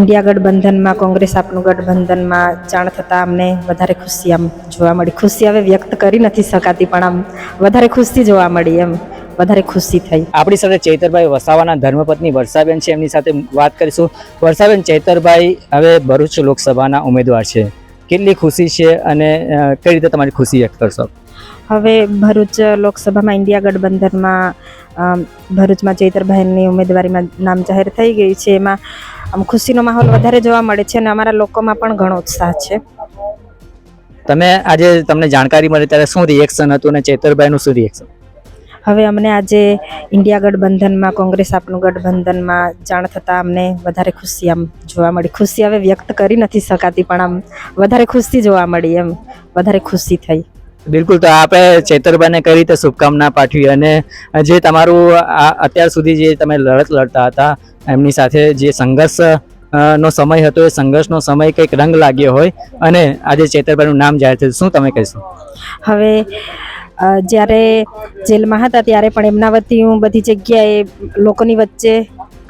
India ગઠબંધનમાં Congress આપનું ગઠબંધનમાં જાણ થતાં અમને વધારે ખુશી આમ જોવા મળી. ખુશી હવે વ્યક્ત કરી નથી શકાતી પણ આમ વધારે ખુશી જોવા મળી એમ. વધારે ખુશી થઈ. આપણી સાથે ચૈતરભાઈ વસાવાના ધર્મપત્ની વર્ષાબેન છે એમની સાથે વાત કરીશું. વર્ષાબેન ચૈતરભાઈ હવે ભરૂચ લોકસભાના ઉમેદવાર છે. કેટલી ખુશી છે અને કઈ રીતે તમારી ખુશી વ્યક્ત કરશો? હવે ભરૂચ લોકસભામાં ઇન્ડિયા ગઠબંધનમાં ભરૂચમાં ચૈતરભાઈની ઉમેદવારીમાં નામ જાહેર થઈ ગઈ છે. એમાં આમ ખુશીનો માહોલ વધારે જોવા મળે છે અને અમારા લોકોમાં પણ ઘણો ઉત્સાહ છે. તમે આજે તમને જાણકારી મળી ત્યારે શું રિએક્શન હતું અને ચેતરભાઈનું શું રિએક્શન હવે અમને આજે ઇન્ડિયા ગઠબંધનમાં કોંગ્રેસ આપનું ગઠબંધનમાં જાણ થતાં અમને વધારે ખુશી આમ જોવા મળી. ખુશી હવે વ્યક્ત કરી નથી શકાતી પણ આમ વધારે ખુશી જોવા મળી એમ. વધારે ખુશી થઈ. બિલકુલ, તો આપણે ચેતરબાને કઈ રીતે શુભકામના પાઠવી અને જે તમારું અત્યાર સુધી જે તમે લડત લડતા હતા, એમની સાથે જે સંઘર્ષ નો સમય હતો, એ સંઘર્ષનો સમય કંઈક રંગ લાગ્યો હોય અને આજે ચેતરબાનું નામ જાહેર થયું, શું તમે કહેશો? હવે જ્યારે જેલમાં હતા ત્યારે પણ એમના વતી હું બધી જગ્યાએ લોકોની વચ્ચે,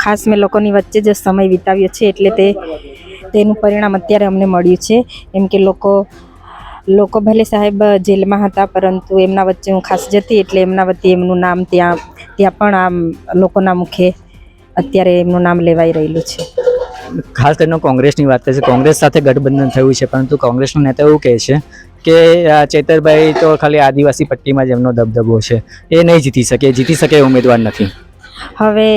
ખાસ મેં લોકોની વચ્ચે જે સમય વિતાવ્યો છે, એટલે તે, તેનું પરિણામ અત્યારે અમને મળ્યું છે. એમ કે લોકો લોકો ભલે સાહેબ જેલમાં હતા પરંતુ એમના વચ્ચે હું ખાસ જતી એટલે એમના વતી એમનું નામ ત્યાં ત્યાં પણ આમ લોકોના મુખે અત્યારે એમનું નામ લેવાઈ રહેલું છે. ખાસ કરીને કોંગ્રેસની વાત કરીએ કોંગ્રેસ સાથે ગઠબંધન થયું છે પરંતુ કોંગ્રેસનો નેતા એવું કહે છે કે આ ચૈતરભાઈ તો ખાલી આદિવાસી પટ્ટીમાં જ એમનો દબદબો છે. એ નહીં જીતી શકે જીતી શકે ઉમેદવાર નથી. હવે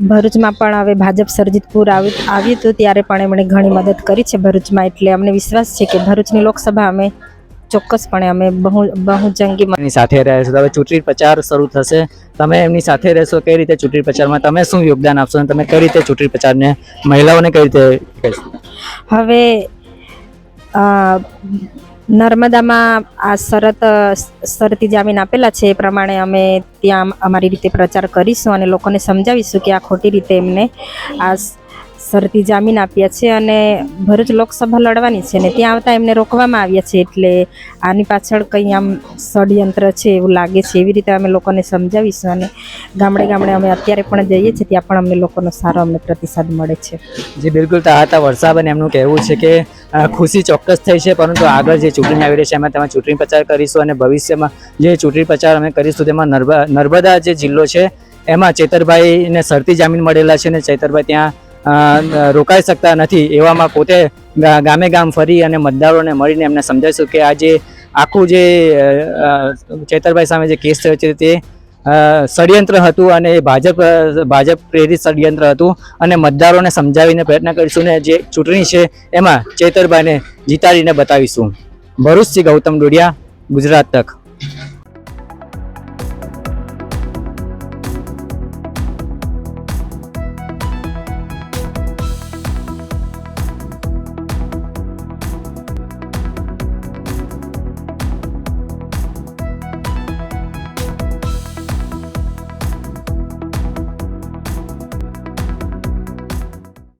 ભરૂચમાં પણ હવે ભાજપ સરજીતપુર આવ્યું આવ્યું હતું ત્યારે પણ એમણે ઘણી મદદ કરી છે ભરૂચમાં એટલે અમને વિશ્વાસ છે કે ભરૂચની લોકસભા અમે ચોક્કસપણે અમે બહુ બહુજંગી એની સાથે રહેશો. હવે ચૂંટણી પ્રચાર શરૂ થશે. તમે એમની સાથે રહેશો કઈ રીતે ચૂંટણી પ્રચારમાં? તમે શું યોગદાન આપશો અને તમે કઈ રીતે ચૂંટણી પ્રચારને મહિલાઓને કઈ રીતે હવે નર્મદામાં આ શરત, શરતી જામીન આપેલા છે એ પ્રમાણે અમે ત્યાં અમારી રીતે પ્રચાર કરીશું અને લોકોને સમજાવીશું કે આ ખોટી રીતે એમને આ સ- શરતી જામીન આપ્યા છે અને ભરૂચ લોકસભા લડવાની છે ને ત્યાં આવતા એમને રોકવામાં આવ્યા છે એટલે આની પાછળ કંઈ આમ ષડયંત્ર છે એવું લાગે છે. એવી રીતે અમે લોકોને સમજાવીશું અને ગામડે ગામડે અમે અત્યારે પણ જઈએ છીએ, ત્યાં પણ અમને લોકોનો સારો અમને પ્રતિસાદ મળે છે. જી, બિલકુલ તો આ હતા વર્ષાબેન એમનું કહેવું છે કે ખુશી ચોક્કસ થઈ છે, પરંતુ આગળ જે ચૂંટણી આવી રહી છે એમાં તમે ચૂંટણી પ્રચાર કરીશું અને ભવિષ્યમાં જે ચૂંટણી પ્રચાર અમે કરીશું તેમાં નર્મદા જે જિલ્લો છે, એમાં ચેતરભાઈને સરતી જામીન મળેલા છે અને ચેતરભાઈ ત્યાં રોકાઈ શકતા નથી. એવામાં પોતે ગામે ગામ ફરી અને મતદારોને મળીને એમને સમજાવીશું કે આ જે આખું જે ચેતરભાઈ સામે જે કેસ થયો છે તે ષડયંત્ર હતું અને ભાજપ ભાજપ પ્રેરિત ષડયંત્ર હતું અને મતદારોને સમજાવીને પ્રયત્ન કરીશું ને જે ચૂંટણી છે એમાં ચેતરભાઈને જીતાડીને બતાવીશું. ભરૂચથી ગૌતમ ડોડિયા, ગુજરાત તક.